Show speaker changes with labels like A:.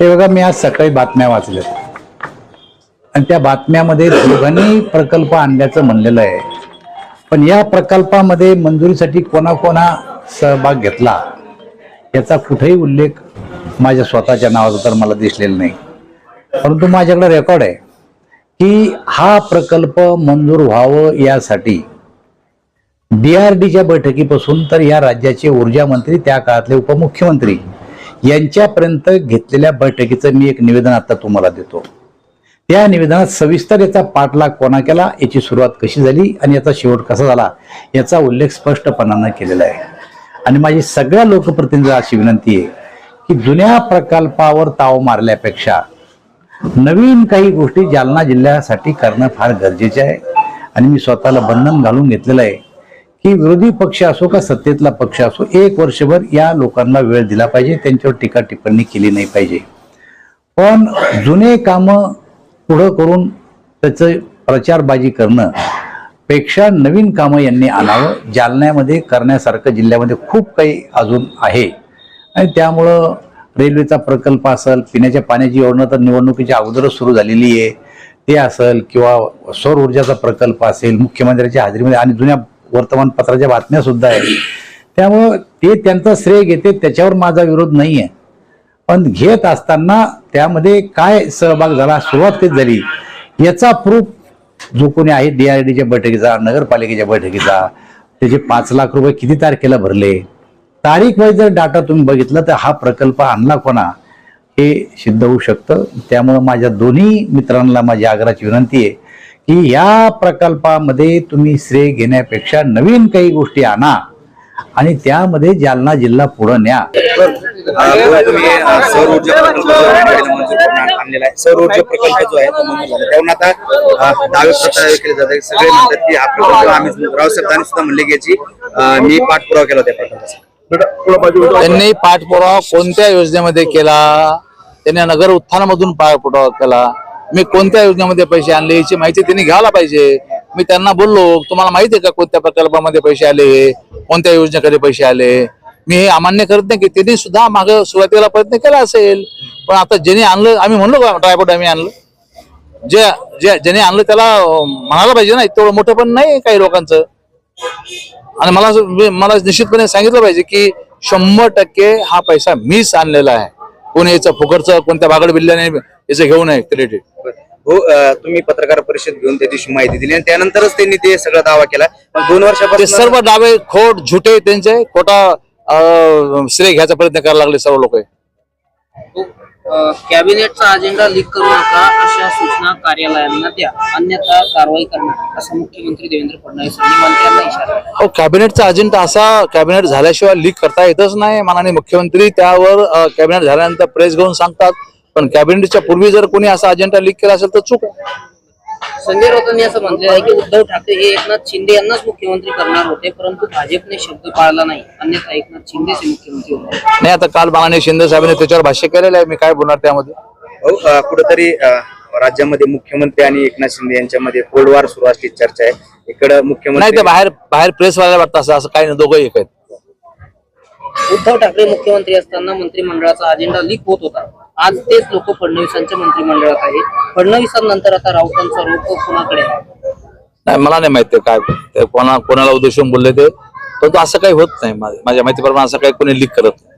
A: हे बघा मी आज सकाळी बातम्या वाचल्या आणि त्या बातम्यामध्ये दोघांनी प्रकल्प आणल्याचं म्हणलेलं आहे. पण या प्रकल्पामध्ये मंजुरीसाठी कोणाकोणा सहभाग घेतला याचा कुठेही उल्लेख माझ्या स्वतःच्या नावाचा तर मला दिसलेला नाही. परंतु माझ्याकडे रेकॉर्ड आहे की हा प्रकल्प मंजूर व्हावं यासाठी डी आर डीच्या बैठकीपासून तर या राज्याचे ऊर्जा मंत्री त्या काळातले उपमुख्यमंत्री यांच्यापर्यंत घेतलेल्या बैठकीचं मी एक निवेदन आता तुम्हाला देतो. त्या निवेदनात सविस्तर याचा पाठलाग कोणा केला याची सुरुवात कशी झाली आणि याचा शेवट कसा झाला याचा उल्लेख स्पष्टपणानं केलेला आहे. आणि माझी सगळ्या लोकप्रतिनिधीला अशी विनंती आहे की जुन्या प्रकल्पावर ताव मारल्यापेक्षा नवीन काही गोष्टी जालना जिल्ह्यासाठी करणं फार गरजेचे आहे. आणि मी स्वतःला बंधन घालून घेतलेलं आहे. की विरोधी पक्ष असो का सत्तेतला पक्ष असो एक वर्षभर या लोकांना वेळ दिला पाहिजे त्यांच्यावर टीका टिप्पणी केली नाही पाहिजे. पण जुने कामं पुढं करून त्याचं प्रचारबाजी करणं पेक्षा नवीन कामं यांनी आणावं जालन्यामध्ये करण्यासारखं जिल्ह्यामध्ये खूप काही अजून आहे. आणि त्यामुळं रेल्वेचा प्रकल्प असेल पिण्याच्या पाण्याची योजना तर निवडणुकीच्या अगोदरच सुरू झालेली आहे. ते असेल किंवा सौर ऊर्जाचा प्रकल्प असेल मुख्यमंत्र्यांच्या हाजरीमध्ये आणि जुन्या वर्तमानपत्राच्या बातम्या सुद्धा आहेत. त्यामुळं ते त्यांचं श्रेय घेते त्याच्यावर माझा विरोध नाही आहे पण घेत असताना त्यामध्ये काय सहभाग झाला सुरुवात कधी झाली याचा प्रूफ जो कोणी आहे डी आर डीच्या बैठकीचा नगरपालिकेच्या बैठकीचा त्याचे पाच लाख रुपये किती तारखेला भरले तारीख वाईज जर डाटा तुम्ही बघितला तर हा प्रकल्प आणला कोणा हे सिद्ध होऊ शकतं. त्यामुळं माझ्या दोन्ही मित्रांना माझी आग्रहाची विनंती आहे की या प्रकल्पामध्ये तुम्ही श्रेय घेण्यापेक्षा नवीन काही गोष्टी आणा आणि त्यामध्ये जालना जिल्हा पुढे न्या.
B: सौर ऊर्जा प्रकल्प आणलेला आहे सौर ऊर्जा प्रकल्प जो आहे तो मंजूर झाला त्यावरून आता दावे प्रस्ताव केले जातात सगळे म्हणतात की हा प्रकल्प आम्ही रावसाहेबांनी सुद्धा म्हणले की याची मी पाठपुरावा केला त्या प्रकल्पाचा
C: त्यांनी पाठपुरावा कोणत्या योजनेमध्ये केला? त्यांनी नगर उत्थानामधून पाठपुरावा केला? मी कोणत्या योजनेमध्ये पैसे आणले याची माहिती त्यांनी घ्यायला पाहिजे. मी त्यांना बोललो तुम्हाला माहिती आहे का कोणत्या प्रकल्पामध्ये पैसे आले? कोणत्या योजनेकडे पैसे आले? मी हे अमान्य करत नाही की त्यांनी सुद्धा माग सुरुवातीला प्रयत्न केला असेल. पण आता ज्याने आणलं आम्ही म्हणलो का ड्रायपोर्ट आम्ही आणलं? जे जे ज्याने आणलं त्याला म्हणायला पाहिजे ना तेवढं मोठं पण नाही काही लोकांचं. आणि मला मला निश्चितपणे सांगितलं पाहिजे की शंभर टक्के हा पैसा मीच आणलेला आहे. कोणी याचं फुकरचं कोणत्या बागड बिल्ल्याने याचं घेऊ नये क्रेडिट
B: हो तुम्ही पत्रकार परिषद घेऊन त्या दिवशी माहिती दिली आणि त्यानंतरच त्यांनी ते सगळा दावा केला. पण दोन वर्षापासून
C: सर्व डावे खोट झुटे त्यांचे खोटा श्रेय घ्यायचा प्रयत्न करायला लागले सर्व लोक.
D: अ, कॅबिनेटचा अजेंडा लीक करू नका अशा सूचना कार्यालयांना द्या. अन्यथा कारवाई करणार असं मुख्यमंत्री देवेंद्र फडणवीस यांनी मंत्र्यांना इशारा दिला.
C: अहो कॅबिनेटचा अजेंडा असा कॅबिनेट झाल्याशिवाय लीक करता येतच नाही. माननीय मुख्यमंत्री त्यावर कॅबिनेट झाल्यानंतर प्रेस घेऊन सांगतात पण कॅबिनेटच्या पूर्वी जर कोणी असा अजेंडा लीक केला असेल तर चूक आहे.
D: संजय राऊतांनी असं म्हटलेलं आहे की उद्धव ठाकरे हे एकनाथ शिंदे यांनाच मुख्यमंत्री करणार होते परंतु भाजपने शब्द पाळला नाही. अन्यथा एकनाथ शिंदेच हे मुख्यमंत्री होणार
C: नाही आता काल माननीय शिंदे साहेबांनी त्याच्यावर भाष्य केलेलं आहे. मी काय बोलणार त्यामध्ये?
B: अ, कुठंतरी राज्यामध्ये मुख्यमंत्री आणि एकनाथ शिंदे यांच्यामध्ये कोल्डवार सुरू असली चर्चा आहे. इकडं
C: नाही
B: मुख्यमंत्री
C: ते बाहेर बाहेर प्रेस वाल्याला वाटतं असं असं काही नाही. दोघं एक आहेत.
D: उद्धव ठाकरे मुख्यमंत्री असताना मंत्रिमंडळाचा अजेंडा लीक होत होता. आज तेच लोक फडणवीसांच्या मंत्रिमंडळात आहेत फडणवीसांनंतर आता राऊतांचा रोख कोणाकडे
C: नाही मला नाही माहिती काय ते कोणा कोणाला उद्देशून बोलले ते. परंतु असं काही होत नाही. माझ्या माझ्या माहितीप्रमाणे असं काही कोणी लीक करत नाही.